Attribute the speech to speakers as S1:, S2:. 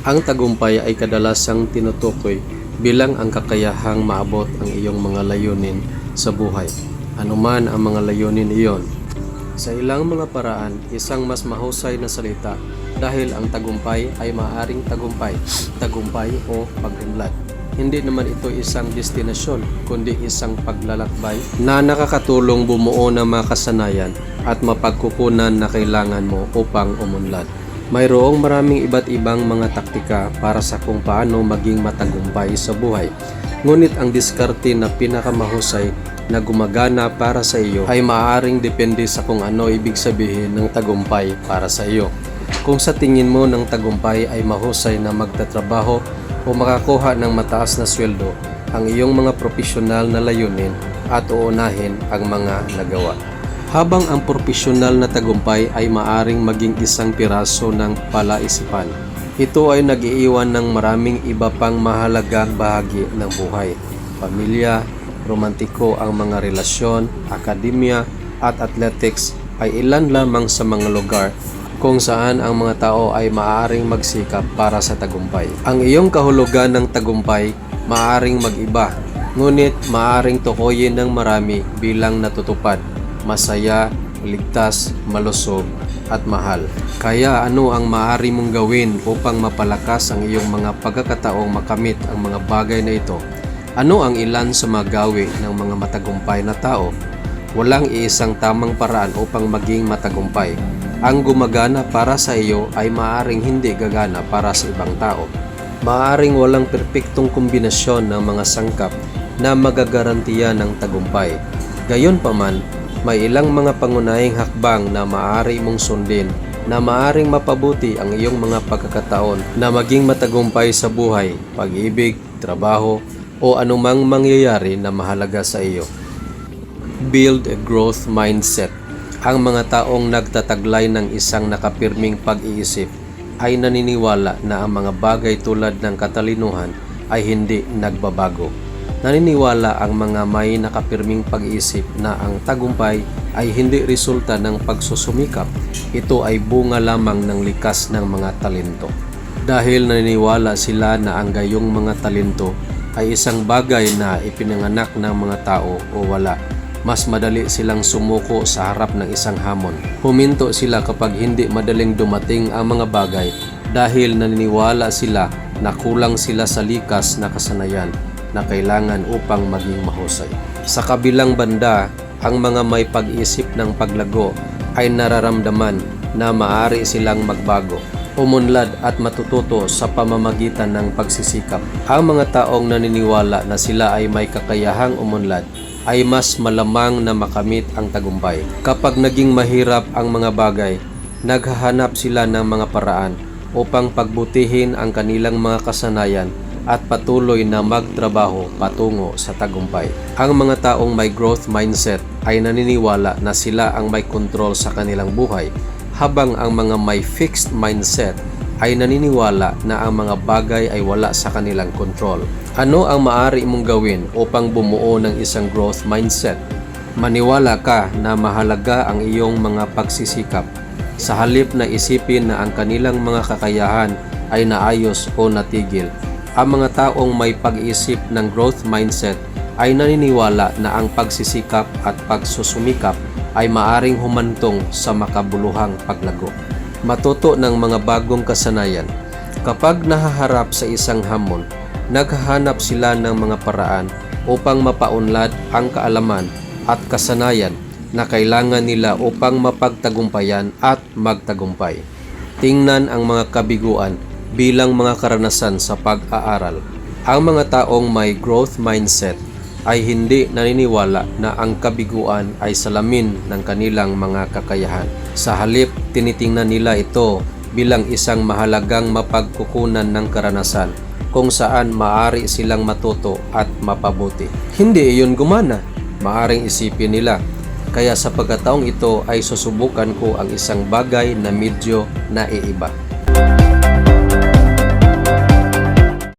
S1: Ang tagumpay ay kadalasang tinutukoy bilang ang kakayahang maabot ang iyong mga layunin sa buhay. Anuman ang mga layunin iyon. Sa ilang mga paraan, isang mas mahusay na salita dahil ang tagumpay ay maaring tagumpay, tagumpay o pagunlad. Hindi naman ito isang destinasyon, kundi isang paglalakbay na nakakatulong bumuo ng mga kasanayan at mapagkukunan na kailangan mo upang umunlad. Mayroong maraming iba't ibang mga taktika para sa kung paano maging matagumpay sa buhay. Ngunit ang diskarte na pinakamahusay na gumagana para sa iyo ay maaaring depende sa kung ano ibig sabihin ng tagumpay para sa iyo. Kung sa tingin mo ng tagumpay ay mahusay na magtatrabaho o makakuha ng mataas na sweldo, ang iyong mga profesional na layunin at uunahin ang mga nagawa. Habang ang profesional na tagumpay ay maaring maging isang piraso ng palaisipan, ito ay nag-iiwan ng maraming iba pang mahalagang bahagi ng buhay. Pamilya, romantiko ang mga relasyon, akademya at athletics ay ilan lamang sa mga lugar kung saan ang mga tao ay maaaring magsikap para sa tagumpay. Ang iyong kahulugan ng tagumpay maaaring mag-iba, ngunit maaaring tukoyin ng marami bilang natutupad, masaya, ligtas, malusog, at mahal. Kaya ano ang maaari mong gawin upang mapalakas ang iyong mga pagkakataong makamit ang mga bagay na ito? Ano ang ilan sa mga gawi ng mga matagumpay na tao? Walang iisang tamang paraan upang maging matagumpay. Ang gumagana para sa iyo ay maaring hindi gagana para sa ibang tao. Maaring walang perpektong kombinasyon ng mga sangkap na magagarantiya ng tagumpay. Gayunpaman, may ilang mga pangunahing hakbang na maaari mong sundin na maaring mapabuti ang iyong mga pagkakataon na maging matagumpay sa buhay, pag-ibig, trabaho, o anumang mangyayari na mahalaga sa iyo. Build a growth mindset. Ang mga taong nagtataglay ng isang nakapirming pag-iisip ay naniniwala na ang mga bagay tulad ng katalinuhan ay hindi nagbabago. Naniniwala ang mga may nakapirming pag-iisip na ang tagumpay ay hindi resulta ng pagsusumikap. Ito ay bunga lamang ng likas ng mga talento. Dahil naniniwala sila na ang gayong mga talento ay isang bagay na ipinanganak ng mga tao o wala. Mas madali silang sumuko sa harap ng isang hamon. Huminto sila kapag hindi madaling dumating ang mga bagay dahil naniniwala sila na kulang sila sa likas na kasanayan na kailangan upang maging mahusay. Sa kabilang banda, ang mga may pag-isip ng paglago ay nararamdaman na maaari silang magbago, umunlad at matututo sa pamamagitan ng pagsisikap. Ang mga taong naniniwala na sila ay may kakayahang umunlad ay mas malamang na makamit ang tagumpay. Kapag naging mahirap ang mga bagay, naghahanap sila ng mga paraan upang pagbutihin ang kanilang mga kasanayan at patuloy na magtrabaho patungo sa tagumpay. Ang mga taong may growth mindset ay naniniwala na sila ang may kontrol sa kanilang buhay, habang ang mga may fixed mindset ay naniniwala na ang mga bagay ay wala sa kanilang kontrol. Ano ang maaari mong gawin upang bumuo ng isang growth mindset? Maniwala ka na mahalaga ang iyong mga pagsisikap sa halip na isipin na ang kanilang mga kakayahan ay naayos o natigil ang mga taong may pag-iisip ng growth mindset ay naniniwala na ang pagsisikap at pagsusumikap ay maaring humantong sa makabuluhang paglago. Matuto ng mga bagong kasanayan. Kapag nahaharap sa isang hamon, naghahanap sila ng mga paraan upang mapaunlad ang kaalaman at kasanayan na kailangan nila upang mapagtagumpayan at magtagumpay. Tingnan ang mga kabiguan bilang mga karanasan sa pag-aaral. Ang mga taong may growth mindset ay hindi naniniwala na ang kabiguan ay salamin ng kanilang mga kakayahan. Sa halip, tinitingnan nila ito bilang isang mahalagang mapagkukunan ng karanasan kung saan maari silang matuto at mapabuti. Hindi iyon gumana, maaring isipin nila. Kaya sa pagkataong ito ay susubukan ko ang isang bagay na medyo naiiba.